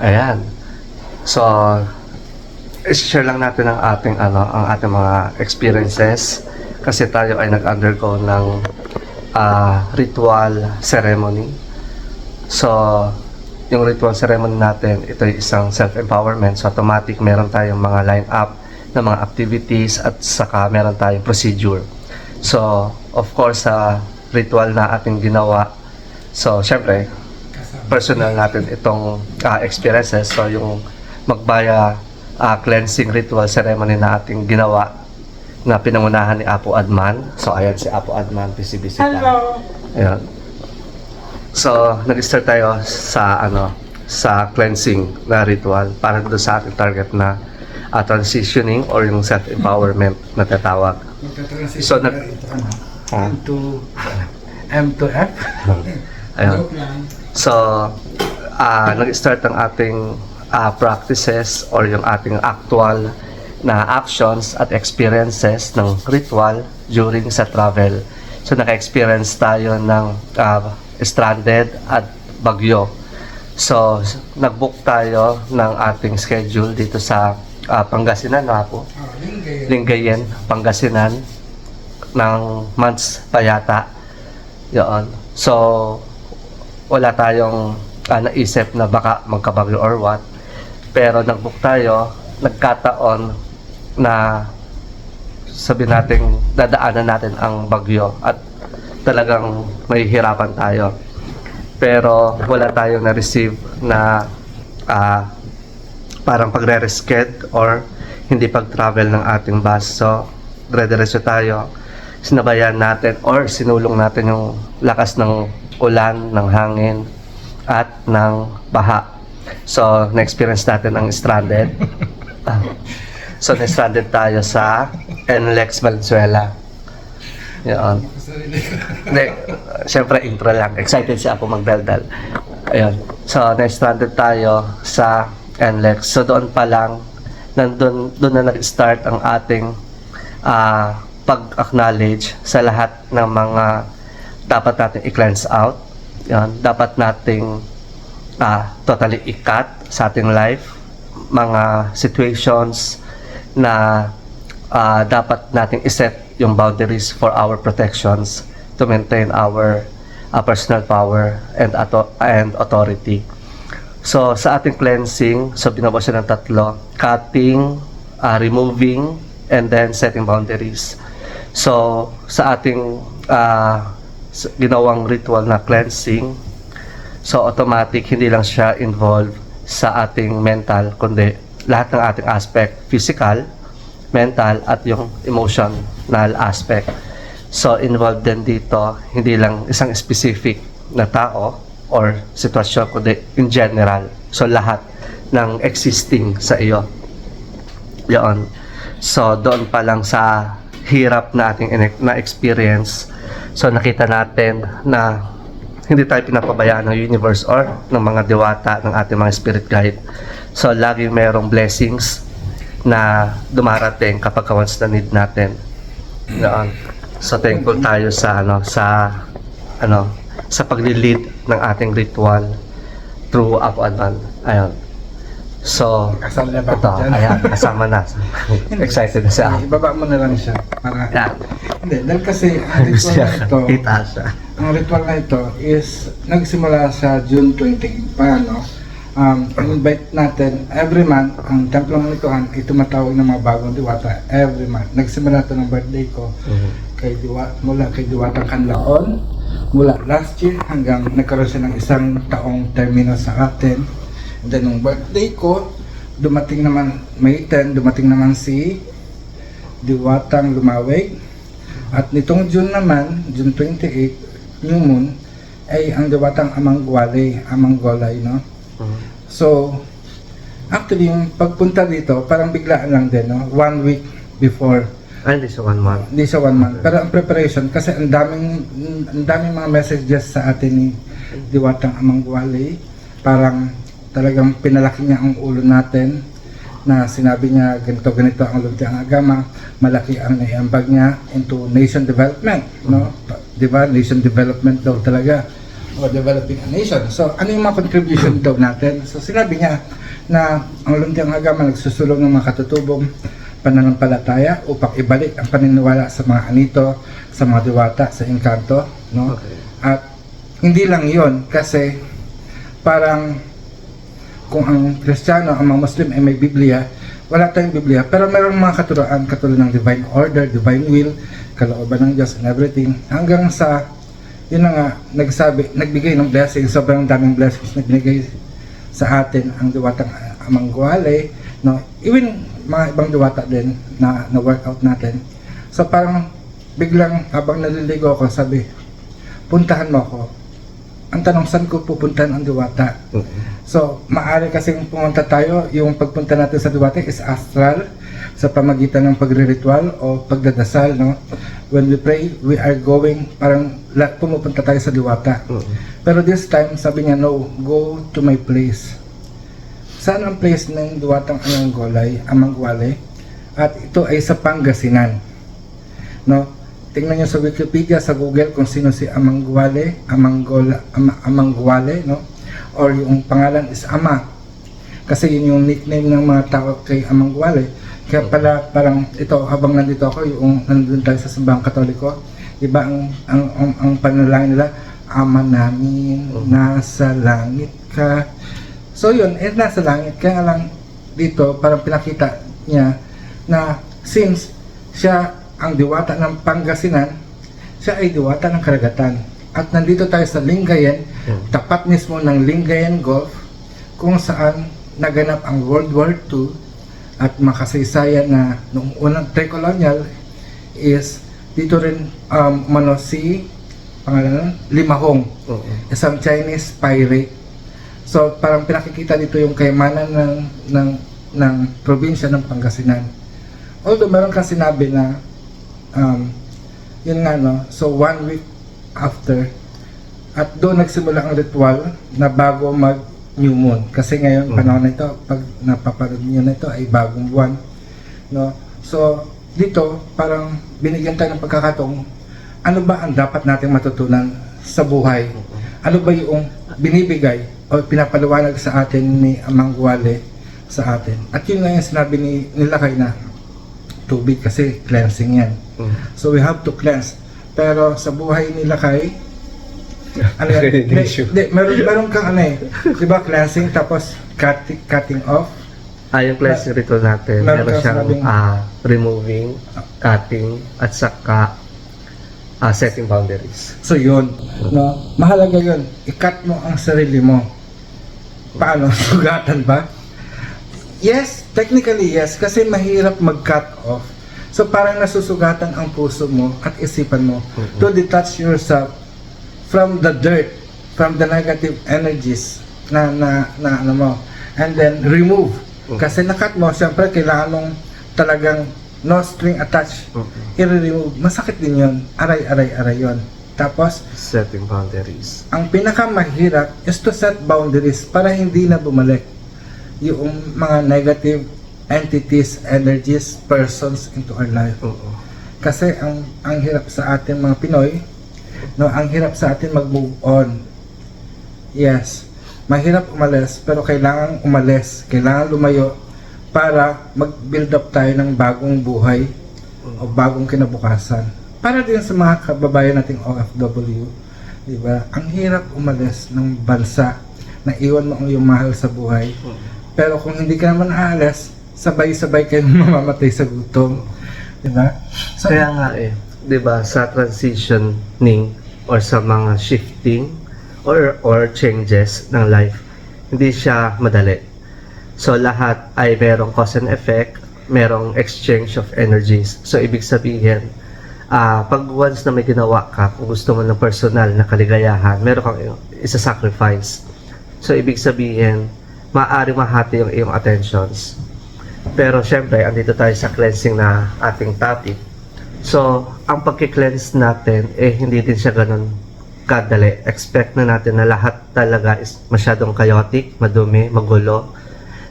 Ayan. So, i-share lang natin ang ating ano, ang ating mga experiences kasi tayo ay nag-undergo ng ah, ritual ceremony. So, yung ritual ceremony natin, ito ay isang self-empowerment. So, automatic meron tayong mga line-up ng mga activities at saka meron tayong procedure. So, of course, sa ritual na ating ginawa, so, syempre, personal natin itong ah, experiences. So, yung magbaya ah, cleansing ritual ceremony na ating ginawa na pinangunahan ni Apo Adman. So, ayan si Apo Adman, bisibisita. Hello. Ayan. So, nag-start tayo sa ano sa cleansing na ritual para doon sa ating target na ah, transitioning or yung self-empowerment na tatawag. So, nag- na ito? Ha? M to M to F. Ayan. So, ah nag-start ang ating ah, practices or yung ating actual na actions at experiences ng ritual during sa travel. So, naka-experience tayo ng ah, stranded at bagyo. So, nag-book tayo ng ating schedule dito sa ah, Pangasinan, no po? Oh, Lingay. Lingayen, Pangasinan ng months pa yata. Yun. So, wala tayong ah, naisip na baka magkabagyo or what. Pero nag-book tayo, nagkataon na sabi natin dadaanan natin ang bagyo at talagang may hirapan tayo. Pero wala tayong na-receive na ah, parang pagre-resket or hindi pag-travel ng ating bus. So, dire-diretso tayo. Sinabayan natin or sinulong natin yung lakas ng ulan, ng hangin, at ng baha. So, na-experience natin ang stranded. So, na-stranded tayo sa NLEX Valenzuela. Yun. Hindi, syempre intro lang. Excited siya ako magdaldal. Ayun. So, na-stranded tayo sa NLEX. So, doon pa lang, nandun, doon na nag-start ang ating ah, pag-acknowledge sa lahat ng mga dapat natin i-cleanse out. Yan. Dapat nating ah, totally i-cut sa ating life. Mga situations na ah, dapat nating iset yung boundaries for our protections to maintain our uh, personal power and auto- and authority. So sa ating cleansing, so binabawas siya ng tatlo, cutting, uh, removing, and then setting boundaries. So sa ating uh, ginawang ritual na cleansing, so automatic hindi lang siya involved sa ating mental, kundi lahat ng ating aspect, physical, mental, at yung emotional aspect. So, involved din dito, hindi lang isang specific na tao or sitwasyon, kundi in general. So, lahat ng existing sa iyo. Yun. So, doon pa lang sa hirap na ating na-experience, so nakita natin na hindi tayo pinapabayaan ng universe or ng mga diwata ng ating mga spirit guide. So, lagi merong blessings na dumarating kapag ka once na need natin. Yun. So, thankful tayo sa ano sa ano sa pagli-lead ng ating ritual through Apo Advan. Ayun. So, Kasal na ba ito, dyan? ayan, kasama na. Excited na siya. Ibaba mo na lang siya. Para, Yan. Hindi, dahil kasi ang ritual na ito, kita siya. ang ritual na ito is nagsimula sa June 20 pa, no? Um, invite natin every month, ang Templo ng Likuhan ay tumatawag ng mga bagong diwata every month. Nagsimula ito ng birthday ko kay Diwa, mula kay Diwata Kanlaon mula last year hanggang nagkaroon siya ng isang taong termino sa atin. And then nung birthday ko, dumating naman May 10, dumating naman si Diwatang Lumawig. At nitong June naman, June 28, New Moon, ay ang Diwatang Amangwalay, Amanggolay, no? Mhm. So, actually, yung pagpunta dito, parang biglaan lang din, no? One week before Ay, hindi siya one month. hindi siya one month. Pero ang preparation, kasi ang daming, ang daming mga messages sa atin ni Diwatang Amangwali. Parang talagang pinalaki niya ang ulo natin na sinabi niya ganito ganito ang lunti ang agama malaki ang naiambag niya into nation development no Pa- di ba nation development daw talaga o developing a nation. So, ano yung mga contribution daw natin? So, sinabi niya na ang Luntiang Agama nagsusulong ng mga katutubong pananampalataya upang ibalik ang paniniwala sa mga anito, sa mga diwata, sa engkanto, no? Okay. At hindi lang yon kasi parang kung ang Kristiyano, ang mga Muslim ay may Biblia, wala tayong Biblia, pero mayroong mga katuruan katulad ng divine order, divine will, kalooban ng Diyos and everything, hanggang sa, yun na nga, nagsabi, nagbigay ng blessing, sobrang daming blessings na binigay sa atin ang diwatang Amang Guale, no? Even mga ibang diwata din na na workout natin. So parang biglang habang naliligo ako, sabi, puntahan mo ako. Ang tanong, saan ko pupuntahan ang diwata? So, maaari kasing pumunta tayo, yung pagpunta natin sa Duwate is astral sa pamagitan ng pagre-ritual o pagdadasal, no? When we pray, we are going, parang pumupunta tayo sa Diwata. Pero this time, sabi niya, no, go to my place. Saan ang place ng Duwatang Amanggolay, Amangwale? At ito ay sa Pangasinan. No? Tingnan niyo sa Wikipedia, sa Google kung sino si Amangwale, Amanggola, Ama, Amangwale, no? Or yung pangalan is Ama. Kasi yun yung nickname ng mga tao kay Amangwale. Kaya pala parang ito habang nandito ako, yung nandun tayo sa simbahang katoliko, di ba ang ang ang, ang panalangin nila, Ama namin, nasa langit ka. So yun, eh nasa langit. Kaya lang dito, parang pinakita niya na since siya ang diwata ng Pangasinan, siya ay diwata ng karagatan. At nandito tayo sa Lingayen, tapat mismo ng Lingayen Gulf, kung saan naganap ang World War II at makasaysayan na noong unang pre-colonial is dito rin um, umano si pangalan? Limahong Oo. isang Chinese pirate. So parang pinakikita dito yung kayamanan ng ng ng probinsya ng Pangasinan. Although meron kang sinabi na um, yun nga no, so one week after at doon nagsimula ang ritual na bago mag new moon. Kasi ngayon Mm. panahon na ito pag napapanood niyo na ito ay bagong buwan no? So dito parang binigyan tayo ng pagkakataong ano ba ang dapat nating matutunan sa buhay? Ano ba yung binibigay o pinapaliwanag sa atin ni Amang Guale sa atin? At yun nga yung sinabi ni nilakay na tubig kasi cleansing yan Mm. so we have to cleanse pero sa buhay ni Lakay ano yan? Sure. hindi, meron, meron kang ano eh. Di ba cleansing tapos cutting, cutting off? Ah, yung cleansing ritual natin, Meron meron siyang sinabing- ah, removing, cutting, at saka ah, setting boundaries. So yun, no? Mahalaga yun. I-cut mo ang sarili mo. Paano? Sugatan ba? Yes, technically yes. Kasi mahirap mag-cut off. So parang nasusugatan ang puso mo at isipan mo to detach yourself from the dirt, from the negative energies na na na ano mo. And then remove. Kasi nakat mo, siyempre kailangan mong talagang no string attached. I-remove. Masakit din yun. Aray, aray, aray yun. Tapos, Setting boundaries. ang pinakamahirap is to set boundaries para hindi na bumalik yung mga negative entities, energies, persons into our life. Oo. Kasi ang ang hirap sa atin mga Pinoy, no, ang hirap sa atin mag-move on. Yes. Mahirap umalis, pero kailangan umalis, kailangan lumayo para mag-build up tayo ng bagong buhay o bagong kinabukasan. Para din sa mga kababayan nating OFW, di ba? Ang hirap umalis ng bansa na iwan mo ang iyong mahal sa buhay. Pero kung hindi ka naman aalis, sabay-sabay kayo mamamatay sa gutom. Di ba? So, Kaya nga eh, 'di ba, sa transitioning or sa mga shifting or or changes ng life, hindi siya madali. So lahat ay merong cause and effect, merong exchange of energies. So ibig sabihin, ah pag once na may ginawa ka, kung gusto mo ng personal na kaligayahan, meron kang isa-sacrifice. So ibig sabihin, maaari mahati yung iyong attentions. Pero syempre, andito tayo sa cleansing na ating topic. So, ang pagki-cleanse natin, eh, hindi din siya ganun kadali. Expect na natin na lahat talaga is masyadong chaotic, madumi, magulo,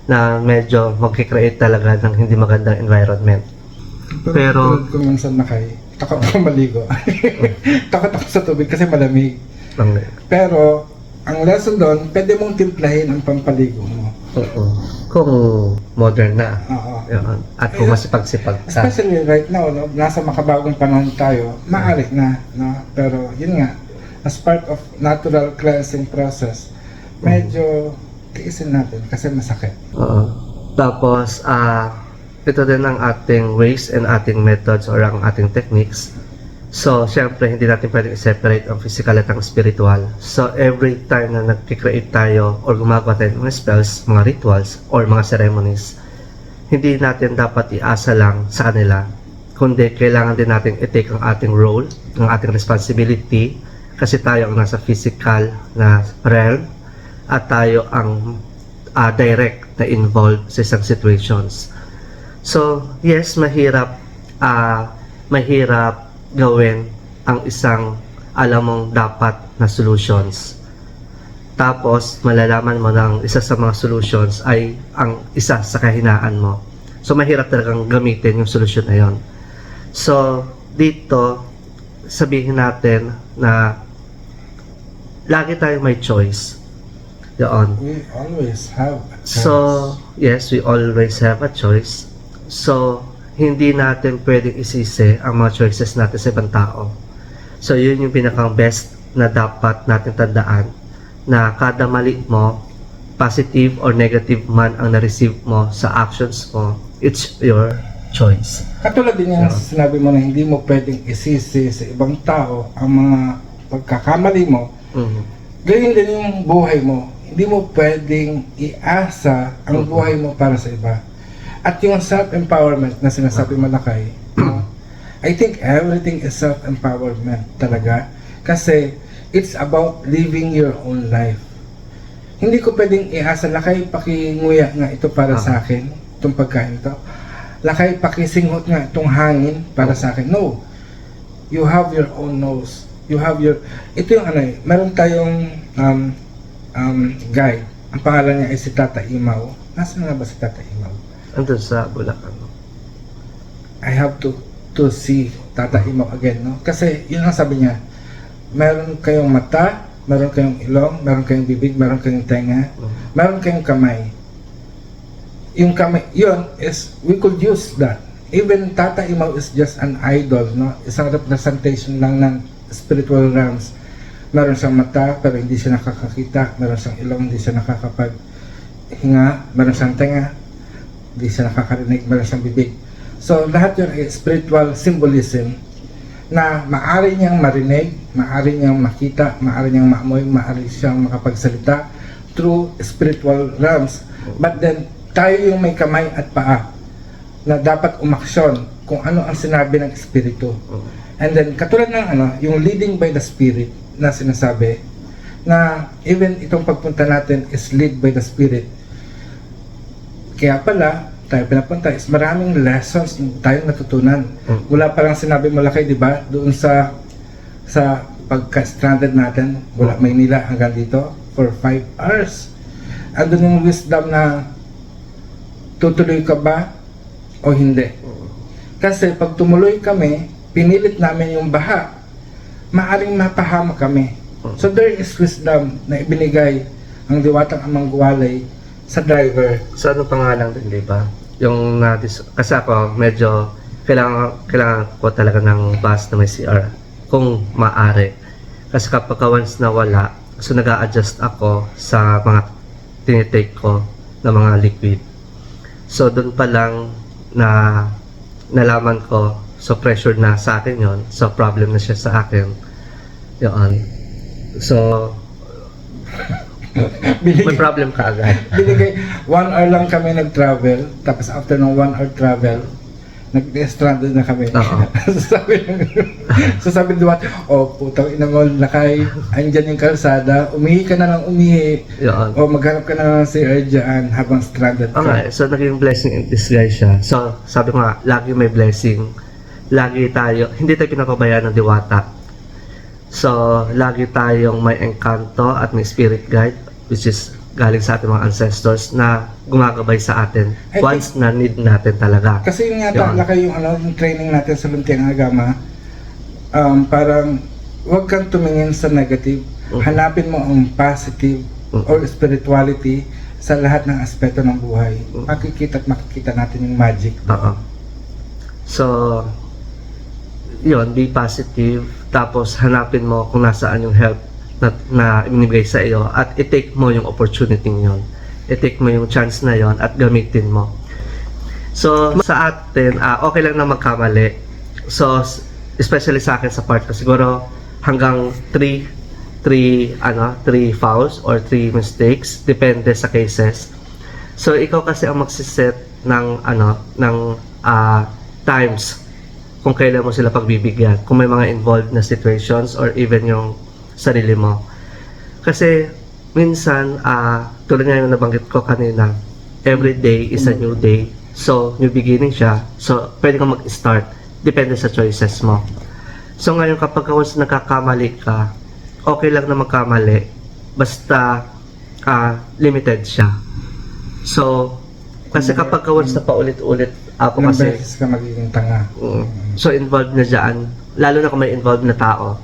na medyo magkikreate talaga ng hindi magandang environment. Pero, Pero- ko minsan na kay, takot ako maligo. takot ako sa tubig kasi malamig. Pero, ang lesson doon, pwede mong timplahin ang pampaligo mo. Oo. Kung modern na. Oo. Yun. At kung masipag-sipag ka. Especially right now, no, nasa makabagong panahon tayo, maaari na, no? Pero yun nga, as part of natural cleansing process, medyo tiisin natin kasi masakit. Oo. Tapos, ah, ito din ang ating ways and ating methods or ang ating techniques. So, syempre, hindi natin pwedeng i-separate ang physical at ang spiritual. So, every time na nag-create tayo or gumagawa tayo ng spells, mga rituals, or mga ceremonies, hindi natin dapat iasa lang sa kanila. Kundi, kailangan din natin i-take ang ating role, ang ating responsibility, kasi tayo ang nasa physical na realm, at tayo ang ah, direct na involved sa isang situations. So, yes, mahirap ah mahirap gawin ang isang alam mong dapat na solutions. Tapos, malalaman mo ng isa sa mga solutions ay ang isa sa kahinaan mo. So, mahirap talagang gamitin yung solution na yon. So, dito, sabihin natin na lagi tayong may choice. Yun. We always have a chance. So, yes, we always have a choice. So, hindi natin pwedeng isisi ang mga choices natin sa ibang tao. So, yun yung pinakang best na dapat natin tandaan na kada mali mo, positive or negative man ang na-receive mo sa actions mo, it's your choice. Katulad din yung sinabi mo na hindi mo pwedeng isisi sa ibang tao ang mga pagkakamali mo, Mhm. Ganyan din yung buhay mo. Hindi mo pwedeng iasa ang buhay mo para sa iba. At yung self-empowerment na sinasabi mo na kay, no? I think everything is self-empowerment talaga. Kasi it's about living your own life. Hindi ko pwedeng iasa, lakay pakinguya nga ito para Ah. sa akin, itong pagkain ito. Lakay pakisinghot nga itong hangin para sa akin. No. You have your own nose. You have your... Ito yung ano eh, meron tayong um, um, guide. Ang pangalan niya ay si Tata Imaw. Nasaan nga ba si Tata Imaw? Andun sa Bulacan. I have to to see Tata Imaw again, no? Kasi yun ang sabi niya, meron kayong mata, meron kayong ilong, meron kayong bibig, meron kayong tenga, Mhm. meron kayong kamay. Yung kamay, yun is, we could use that. Even Tata Imaw is just an idol, no? Isang representation lang ng spiritual realms. Meron siyang mata, pero hindi siya nakakakita. Meron siyang ilong, hindi siya nakakapaghinga. Meron siyang tenga, hindi siya nakakarinig. Meron siyang bibig. So, lahat yun ay spiritual symbolism na maari niyang marinig, maari niyang makita, maari niyang maamoy, maari siyang makapagsalita through spiritual realms. But then, tayo yung may kamay at paa na dapat umaksyon kung ano ang sinabi ng Espiritu. And then, katulad ng ano, yung leading by the Spirit na sinasabi, na even itong pagpunta natin is lead by the Spirit. Kaya pala, tayo pinapunta is maraming lessons tayong natutunan. Mm. Wala pa lang sinabi mo lakay, di ba? Doon sa sa pagka-stranded natin, wala Maynila hanggang dito for 5 hours. Andun yung wisdom na tutuloy ka ba o hindi. Kasi pag tumuloy kami, pinilit namin yung baha, maaring mapahama kami. So there is wisdom na ibinigay ang diwatang amang guwalay sa driver. Sa ano pangalan din, di ba? Yung na kasi ako medyo kailangan kailangan ko talaga ng bus na may CR kung maaari. Kasi kapag ka once na wala, so nag adjust ako sa mga tinitake ko na mga liquid. So doon pa lang na nalaman ko, so pressure na sa akin yon So problem na siya sa akin. Yun. So, may problem ka agad. binigay, one hour lang kami nag-travel, tapos after ng one hour travel, nag-stranded na kami. Oo. so sabi, so sabi ng diwat, oh putang ina mo, lakay, andyan yung kalsada, umihi ka na lang umihi, Yun. o maghanap ka na lang si dyan habang stranded ka. Okay, so naging blessing in disguise siya. So, sabi ko nga, lagi may blessing. Lagi tayo, hindi tayo pinapabayaan ng diwata. So, lagi tayong may engkanto at may spirit guide, which is galing sa ating mga ancestors na gumagabay sa atin I once na need natin talaga. Kasi yun Yun. laki yung, ano, yung training natin sa Luntiang Agama, um, parang huwag kang tumingin sa negative. Mm. Hanapin mo ang positive Mm. or spirituality sa lahat ng aspeto ng buhay. Mm. Makikita at makikita natin yung magic. Oo. So, yun, be positive. Tapos, hanapin mo kung nasaan yung help na, na inibigay sa iyo at i-take mo yung opportunity yun. I-take mo yung chance na yon at gamitin mo. So, sa atin, ah, okay lang na magkamali. So, especially sa akin sa part ko, siguro hanggang 3 3 ano, 3 fouls or 3 mistakes depende sa cases. So ikaw kasi ang magsiset ng ano ng ah, times kung kailan mo sila pagbibigyan. Kung may mga involved na situations or even yung sarili mo. Kasi minsan ah tulad nga yung nabanggit ko kanina, every day is a new day. So new beginning siya. So pwede kang mag-start depende sa choices mo. So ngayon kapag once nagkakamali ka, okay lang na magkamali basta ah, limited siya. So, kasi kapag once na paulit-ulit ako Ilang kasi beses ka magiging tanga. Mm. so involved na dyan, lalo na kung may involved na tao.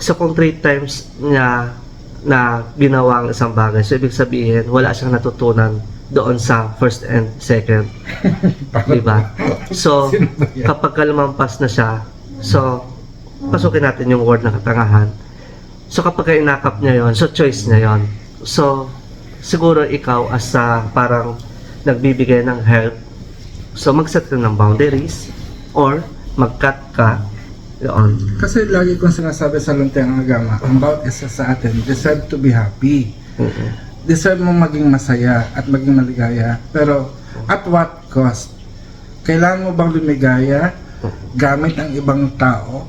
So kung three times niya na ginawa ang isang bagay, so ibig sabihin wala siyang natutunan doon sa first and second. Di ba? So, kapag ka lumampas na siya, so, pasukin natin yung word na katangahan. So, kapag ka inakap niya yon so choice niya yon So, siguro ikaw as sa parang nagbibigay ng help, so mag-set ka ng boundaries or mag-cut ka yun. Kasi lagi kong sinasabi sa Luntiang Agama, ang bawat isa sa atin deserve to be happy. Mm-mm. deserve mo maging masaya at maging maligaya. Pero at what cost? Kailangan mo bang lumigaya gamit ang ibang tao?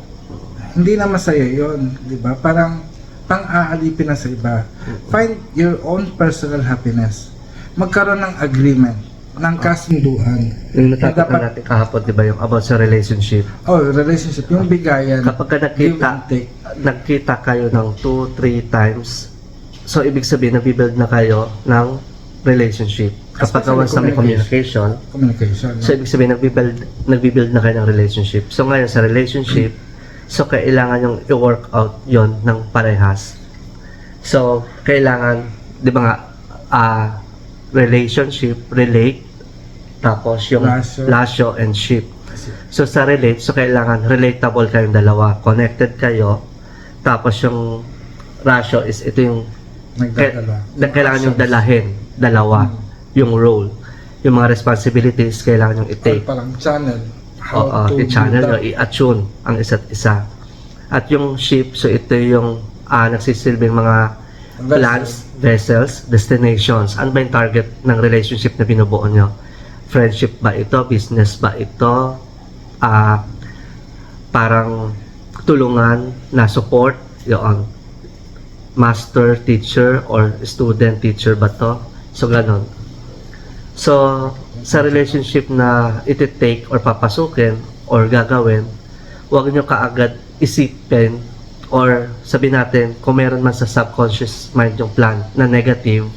Hindi na masaya yon, di ba? Parang pang-aalipin na sa iba. Find your own personal happiness. Magkaroon ng agreement, ng kasunduan. Yung natatakpan Dapat- natin kahapon, di ba, yung about sa relationship. Oh, relationship, yung bigayan. Kapag ka nakita, nagkita kayo ng 2, 3 times, so ibig sabihin, nagbibuild na kayo ng relationship. Kapag once na may communication, Communication. so ibig sabihin, nagbibuild, nagbibuild na kayo ng relationship. So ngayon sa relationship, so kailangan yung i-work out yon ng parehas. So, kailangan, di ba nga, ah, relationship, relate, tapos yung Lasyo. lasyo and ship. So sa relate, so kailangan relatable kayong dalawa, connected kayo. Tapos yung ratio is ito yung Nagdadala. na kailangan yung dalahin, dalawa, yung role. Yung mga responsibilities kailangan yung Or i-take. parang channel. Oo, i-channel nyo, i-attune ang isa't isa. At yung ship, so ito yung ah, nagsisilbing mga Vessel. plans, vessels, destinations. Ano ba yung target ng relationship na binubuo nyo? Friendship ba ito? Business ba ito? Ah, parang tulungan na support? Yun. Master, teacher, or student, teacher ba to? So, ganon. So, sa relationship na iti-take or papasukin or gagawin, huwag nyo kaagad isipin or sabi natin, kung meron man sa subconscious mind yung plan na negative,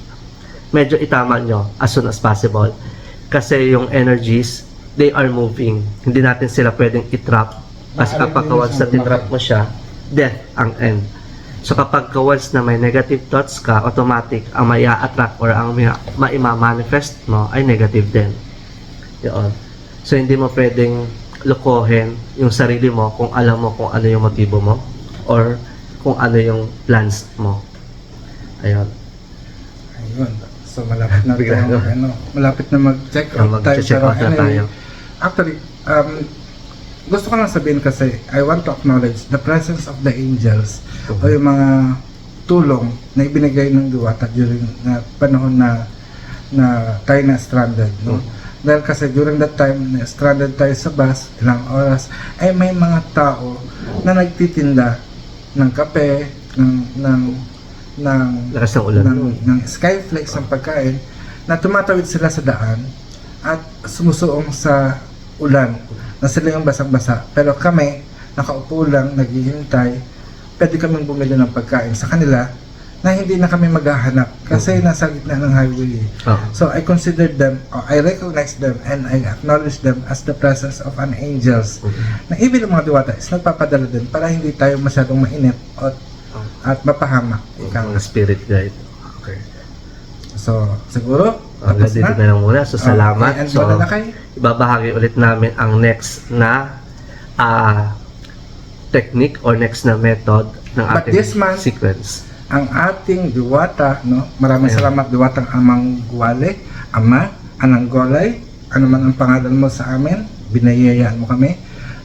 medyo itama nyo as soon as possible. Kasi yung energies, they are moving. Hindi natin sila pwedeng itrap. Kasi kapag once na titrap mo siya, death ang end. So kapag once na may negative thoughts ka, automatic ang may attract or ang maima-manifest mo ay negative din. Yun. So hindi mo pwedeng lokohin yung sarili mo kung alam mo kung ano yung motibo mo or kung ano yung plans mo. Ayun. So malapit na Bigla tayo, na. ano, malapit na mag-check Ah, out tayo. mag-check Pero out na anyway, tayo. Actually, um, gusto ko lang sabihin kasi, I want to acknowledge the presence of the angels o yung mga tulong na ibinigay ng Duwata during na panahon na na tayo na stranded, no? Mhm. Dahil kasi during that time na stranded tayo sa bus, ilang oras, ay may mga tao na nagtitinda ng kape, ng, ng, ng Lakas ng ulan. ng, ng skyflakes ng pagkain na tumatawid sila sa daan at sumusuong sa ulan na sila yung basang-basa. Pero kami, nakaupo lang, naghihintay, pwede kaming bumili ng pagkain sa kanila na hindi na kami maghahanap kasi nasa gitna ng highway. Oh. So I consider them, or I recognize them, and I acknowledge them as the presence of an angels. Na even yung mga diwata is nagpapadala din para hindi tayo masyadong mainit at at mapahamak. Ikaw. Spirit guide. Okay. So, siguro, Hanggang tapos dito na. na lang muna. So, salamat. Okay, so, na kayo. ibabahagi ulit namin ang next na ah technique or next na method ng But ating this month- sequence. ang ating diwata, no? Maraming Ayan. salamat diwatang Amang Guwale, Ama, Anang Golay, ano man ang pangalan mo sa amin, binayayaan mo kami.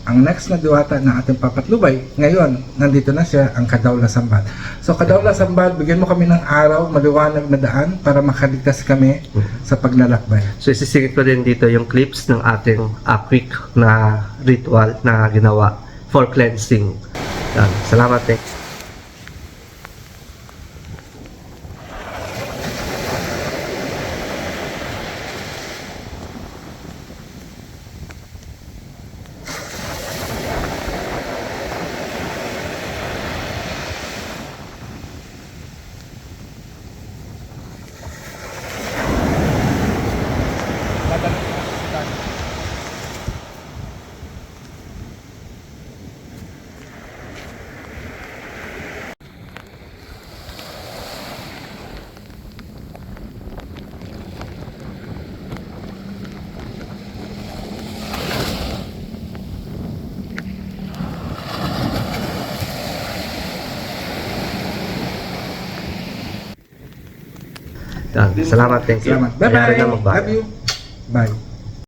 Ang next na diwata na ating papatlubay, ngayon, nandito na siya, ang Kadawla Sambal. So, Kadawla Sambal, bigyan mo kami ng araw, maliwanag na daan para makaligtas kami sa paglalakbay. So, isisingit ko din dito yung clips ng ating ah, quick na ritual na ginawa for cleansing. Yan. Salamat, eh. Yan. Salamat, thank you. Salamat. Bye-bye. Love you.